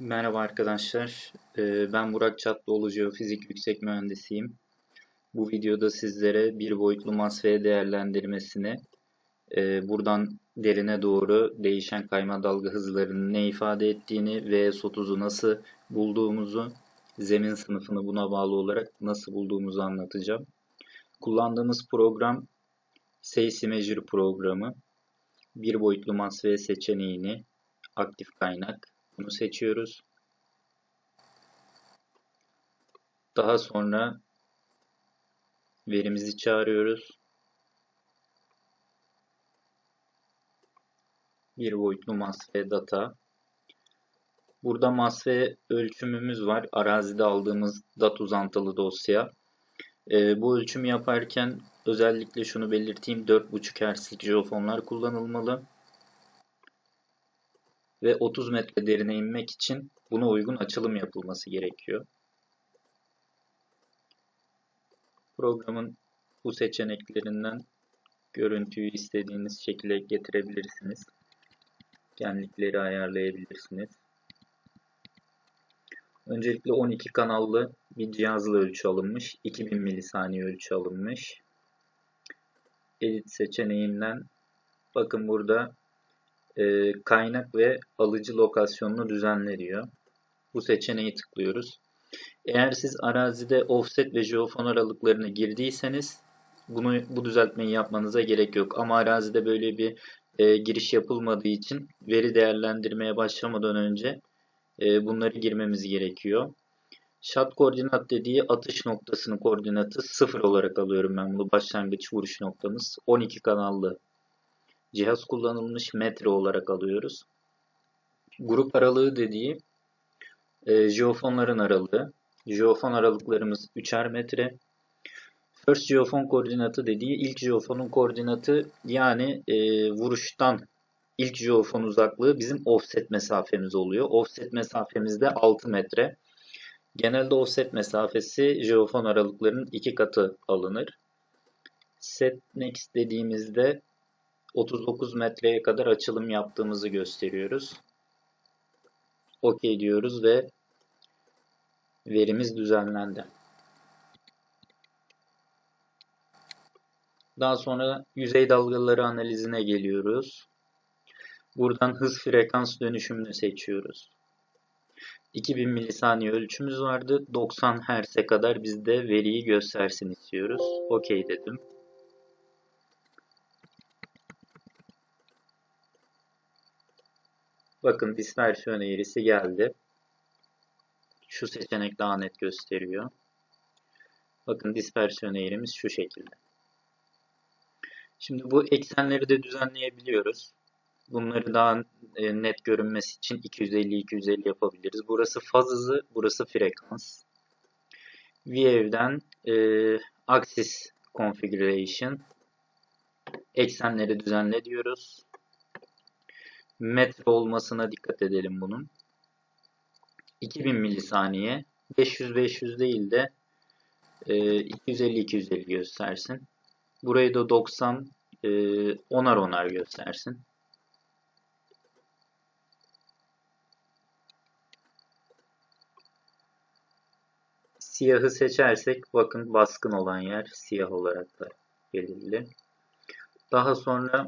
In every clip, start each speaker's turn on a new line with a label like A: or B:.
A: Merhaba arkadaşlar. Ee, Ben Burak Çatlıoğlu Jeofizik Yüksek Mühendisiyim. Bu videoda sizlere bir boyutlu MOSFET değerlendirmesini, e, buradan derine doğru değişen kayma dalga hızlarının ne ifade ettiğini VS30'u nasıl bulduğumuzu, zemin sınıfını buna bağlı olarak nasıl bulduğumuzu anlatacağım. Kullandığımız program Seis Measure programı. Bir boyutlu MOSFET seçeneğini, aktif kaynak, bunu seçiyoruz. Daha sonra verimizi çağırıyoruz. Bir boyutlu MOSFET data. Burada MOSFET ölçümümüz var. Arazide aldığımız DAT uzantılı dosya. Ee, bu ölçümü yaparken özellikle şunu belirteyim. 4.5 Hz'lik jeofonlar kullanılmalı ve 30 metre derine inmek için buna uygun açılım yapılması gerekiyor. Programın bu seçeneklerinden görüntüyü istediğiniz şekilde getirebilirsiniz. Genlikleri ayarlayabilirsiniz. Öncelikle 12 kanallı bir cihazla ölçü alınmış. 2000 milisaniye ölçü alınmış. Edit seçeneğinden bakın burada e, kaynak ve alıcı lokasyonunu düzenle diyor. Bu seçeneği tıklıyoruz. Eğer siz arazide offset ve jeofon aralıklarını girdiyseniz bunu bu düzeltmeyi yapmanıza gerek yok. Ama arazide böyle bir e, giriş yapılmadığı için veri değerlendirmeye başlamadan önce e, bunları girmemiz gerekiyor. Şat koordinat dediği atış noktasının koordinatı 0 olarak alıyorum ben bunu başlangıç vuruş noktamız. 12 kanallı cihaz kullanılmış metre olarak alıyoruz. Grup aralığı dediği e, jeofonların aralığı. Jeofon aralıklarımız 3'er metre. First jeofon koordinatı dediği ilk jeofonun koordinatı yani e, vuruştan ilk jeofon uzaklığı bizim offset mesafemiz oluyor. Offset mesafemiz de 6 metre. Genelde offset mesafesi jeofon aralıklarının iki katı alınır. Set next dediğimizde 39 metreye kadar açılım yaptığımızı gösteriyoruz. OK diyoruz ve verimiz düzenlendi. Daha sonra yüzey dalgaları analizine geliyoruz. Buradan hız frekans dönüşümünü seçiyoruz. 2000 milisaniye ölçümüz vardı. 90 Hz'e kadar bizde veriyi göstersin istiyoruz. OK dedim. Bakın dispersiyon eğrisi geldi. Şu seçenek daha net gösteriyor. Bakın dispersiyon eğrimiz şu şekilde. Şimdi bu eksenleri de düzenleyebiliyoruz. Bunları daha e, net görünmesi için 250-250 yapabiliriz. Burası faz hızı, burası frekans. View'den e, Axis Configuration eksenleri düzenle diyoruz metre olmasına dikkat edelim bunun. 2000 milisaniye 500-500 değil de 250-250 e, göstersin. Burayı da 90 e, onar onar göstersin. Siyahı seçersek bakın baskın olan yer siyah olarak da belirli. Daha sonra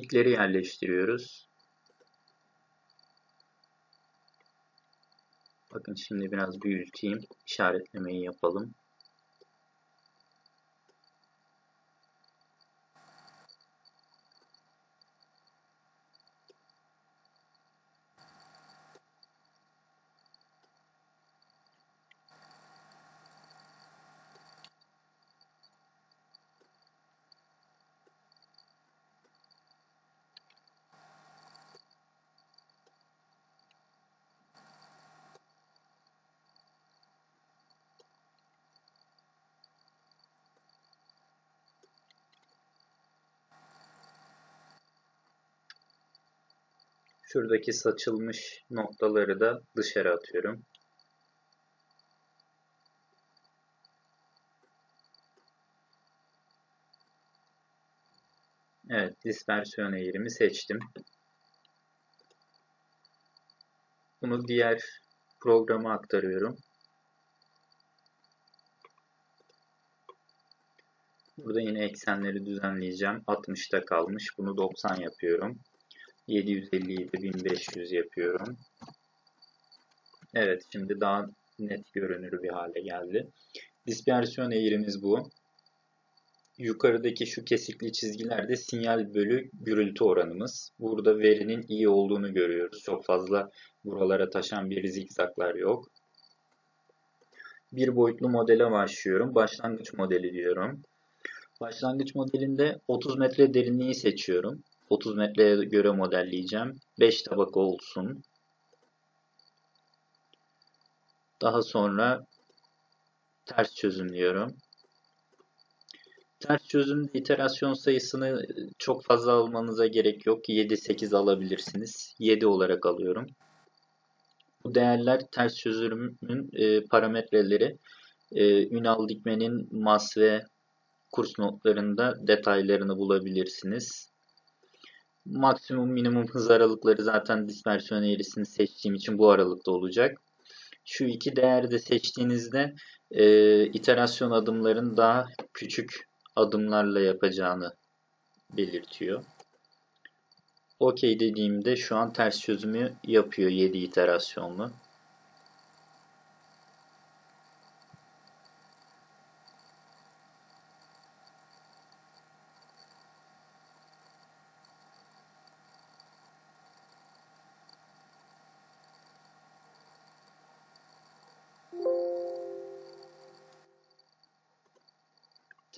A: Pikleri yerleştiriyoruz. Bakın şimdi biraz büyüteyim. İşaretlemeyi yapalım. Şuradaki saçılmış noktaları da dışarı atıyorum. Evet, dispersiyon eğrimi seçtim. Bunu diğer programa aktarıyorum. Burada yine eksenleri düzenleyeceğim. 60'ta kalmış. Bunu 90 yapıyorum. 750'yi de 1500 yapıyorum. Evet şimdi daha net görünür bir hale geldi. Dispersiyon eğrimiz bu. Yukarıdaki şu kesikli çizgilerde sinyal bölü gürültü oranımız. Burada verinin iyi olduğunu görüyoruz. Çok fazla buralara taşan bir zikzaklar yok. Bir boyutlu modele başlıyorum. Başlangıç modeli diyorum. Başlangıç modelinde 30 metre derinliği seçiyorum. 30 metreye göre modelleyeceğim. 5 tabaka olsun. Daha sonra ters çözümlüyorum. Ters çözümde iterasyon sayısını çok fazla almanıza gerek yok. 7-8 alabilirsiniz. 7 olarak alıyorum. Bu değerler ters çözümün e, parametreleri. E, Ünal Dikmen'in mas ve kurs notlarında detaylarını bulabilirsiniz. Maksimum minimum hız aralıkları zaten dispersiyon eğrisini seçtiğim için bu aralıkta olacak. Şu iki değeri de seçtiğinizde e, iterasyon adımların daha küçük adımlarla yapacağını belirtiyor. OK dediğimde şu an ters çözümü yapıyor 7 iterasyonlu.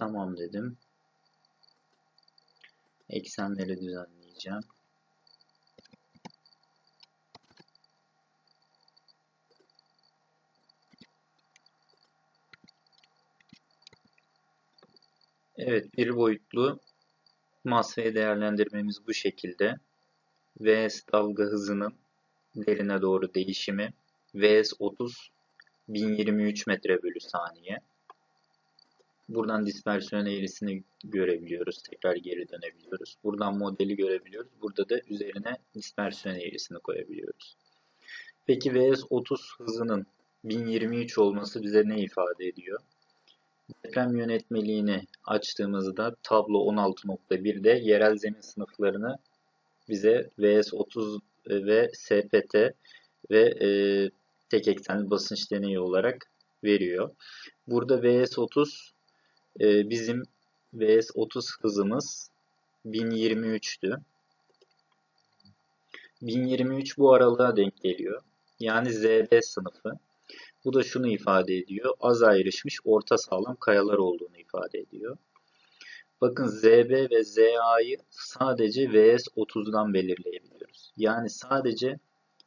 A: Tamam dedim. Eksenleri düzenleyeceğim. Evet, bir boyutlu masaya değerlendirmemiz bu şekilde. Vs dalga hızının derine doğru değişimi. Vs 30 1023 metre bölü saniye. Buradan dispersiyon eğrisini görebiliyoruz. Tekrar geri dönebiliyoruz. Buradan modeli görebiliyoruz. Burada da üzerine dispersiyon eğrisini koyabiliyoruz. Peki VS30 hızının 1023 olması bize ne ifade ediyor? Deprem yönetmeliğini açtığımızda tablo 16.1'de yerel zemin sınıflarını bize VS30 ve SPT ve e, tek eksenli basınç deneyi olarak veriyor. Burada VS30 e, bizim VS30 hızımız 1023'tü. 1023 bu aralığa denk geliyor. Yani ZB sınıfı. Bu da şunu ifade ediyor. Az ayrışmış orta sağlam kayalar olduğunu ifade ediyor. Bakın ZB ve ZA'yı sadece VS30'dan belirleyebiliyoruz. Yani sadece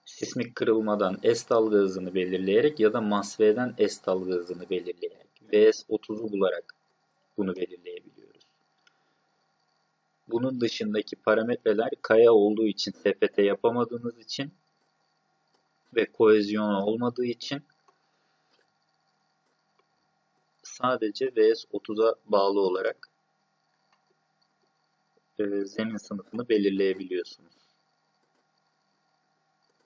A: sismik kırılmadan S dalga hızını belirleyerek ya da MASV'den S dalga hızını belirleyerek VS30'u bularak bunu belirleyebiliyoruz. Bunun dışındaki parametreler kaya olduğu için SPT yapamadığınız için ve kohezyon olmadığı için sadece VS30'a bağlı olarak e, zemin sınıfını belirleyebiliyorsunuz.